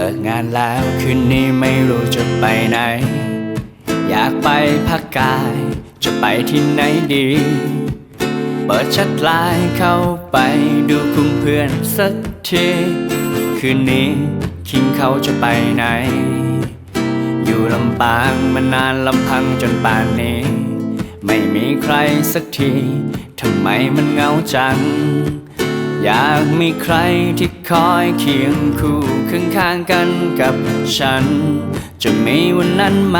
เลิกงานแล้วคืนนี้ไม่รู้จะไปไหน อยากไปพักกาย จะไปที่ไหนดี เปิดชัดไลน์เข้าไปดูกลุ่มเพื่อนสักที คืนนี้คิงเขาจะไปไหน อยู่ลำปางมานานลำพังจนป่านนี้ ไม่มีใครสักที ทำไมมันเหงาจัง อยากมีใครที่คอยเคียงคู่ข้างๆกันกับฉัน จะมีวันนั้นไหม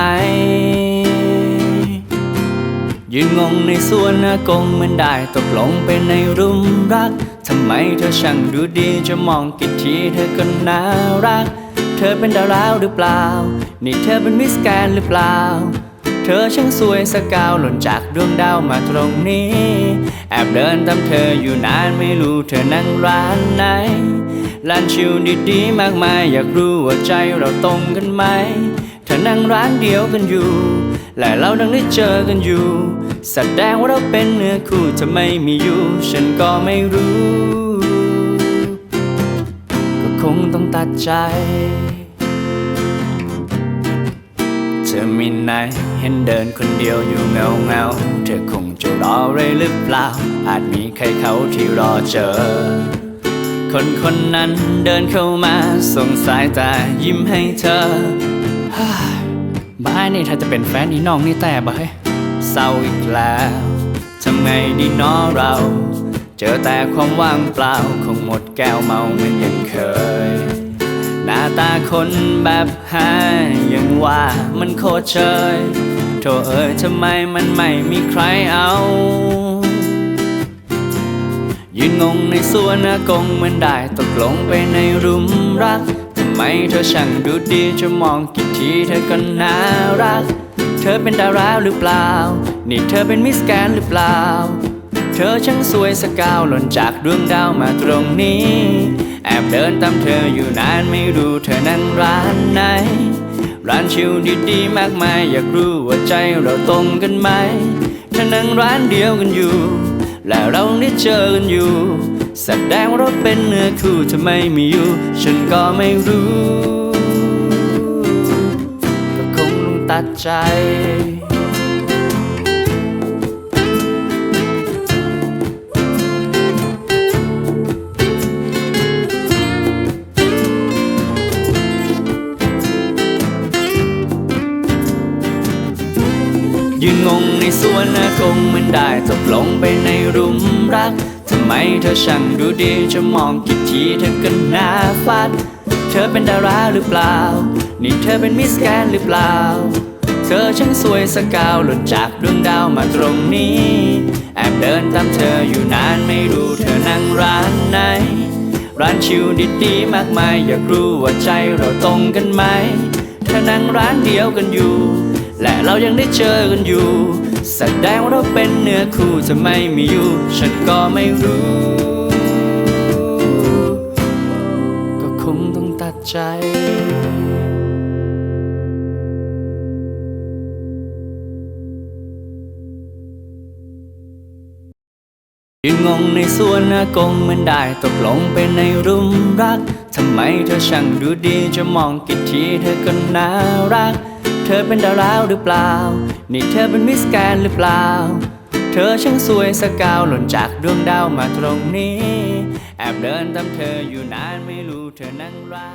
ยืนงงในสวนอากงเหมือนได้ตกลงไปในรุมรัก ทำไมเธอช่างดูดีจะมองกี่ทีเธอก็น่ารัก เธอเป็นดาราหรือเปล่า นี่เธอเป็นมิสแกนหรือเปล่า เธอช่างสวยสกาวหล่นจากดวงดาวมาตรงนี้ แอบเดินตามเธออยู่นานไม่รู้เธอนั่งร้านไหนร้านชิวดีๆมากมาย อยากรู้ว่าใจเราตรงกันไหมเธอนั่งร้านเดียวกันอยู่และเราดังได้เจอกันอยู่ แสดงว่าเราเป็นเนื้อคู่จะไม่มีอยู่ ฉันก็ไม่รู้ ก็คงต้องตัดใจ เธอมีไหนเห็นเดินคนเดียวอยู่เงาเงาเธอคงจะรออะไรหรือเปล่า อาจมีใครเขาที่รอเจอ คนคนนั้นเดินเข้ามาส่งสายตายิ้มให้เธอฮ่าบ้านี่ถ้าจะเป็นแฟนอีน้องนี่แต่บ่เฮ้ยเศร้าอีกแล้วทำไงดีน้อเรา เจอแต่ความว่างเปล่าคงหมดแก้วเมาเหมือนยังเคย ตาคนแบบหายังว่ามันโคตรเชยโธ่เอ้ยทำไมมันไม่มีใครเอา ยืนงงในสวนอากงเหมือนได้ตกลงไปในรุมรักทำไมเธอช่างดูดีจะมองกี่ทีเธอก็น่ารัก เธอเป็นดาราหรือเปล่า นี่เธอเป็นมิสแกรนหรือเปล่า เธอช่างสวยสกาวหล่นจากดวงดาวมาตรงนี้ แอบเดินตามเธออยู่นานไม่รู้เธอนั่งร้านไหน ร้านชิวดีๆมากมาย อยากรู้ว่าใจเราตรงกันไหมเธอนั่งร้านเดียวกันอยู่ และเราได้เจอกันอยู่แสดงว่าเราเป็นเนื้อคู่ถ้าไม่มีอยู่ ฉันก็ไม่รู้ ก็คงต้องตัดใจ ยืนงงในสวนอากงมือนได้ตกลงไปในรุมรัก ทำไมเธอช่างดูดีจะมองกี่ทีเธอก็น่าฟัด เธอเป็นดาราหรือเปล่า นี่เธอเป็นมิสแกนหรือเปล่า เธอช่างสวยสกาวหล่นจากดวงดาวมาตรงนี้ แอบเดินตามเธออยู่นานไม่รู้เธอนั่งร้านไหน ร้านชิวดีๆมากมายอยากรู้ว่าใจเราตรงกันไหมเธอนั่งร้านเดียวกันอยู่ และเรายังได้เจอกันอยู่ แสดงว่าเราเป็นเนื้อคู่จะไม่มีอยู่ ฉันก็ไม่รู้ ก็คงต้องตัดใจยืนงงในสวนอากงเหมือนได้ตกลงไปในรุมรัก ทำไมเธอช่างดูดีจะมองกี่ทีเธอก็น่ารัก เธอเป็นดาราหรือเปล่า นี่เธอเป็นมิสแกนหรือเปล่า เธอช่างสวยสกาวหล่นจากดวงดาวมาตรงนี้ แอบเดินตามเธออยู่นานไม่รู้เธอนั่งร้า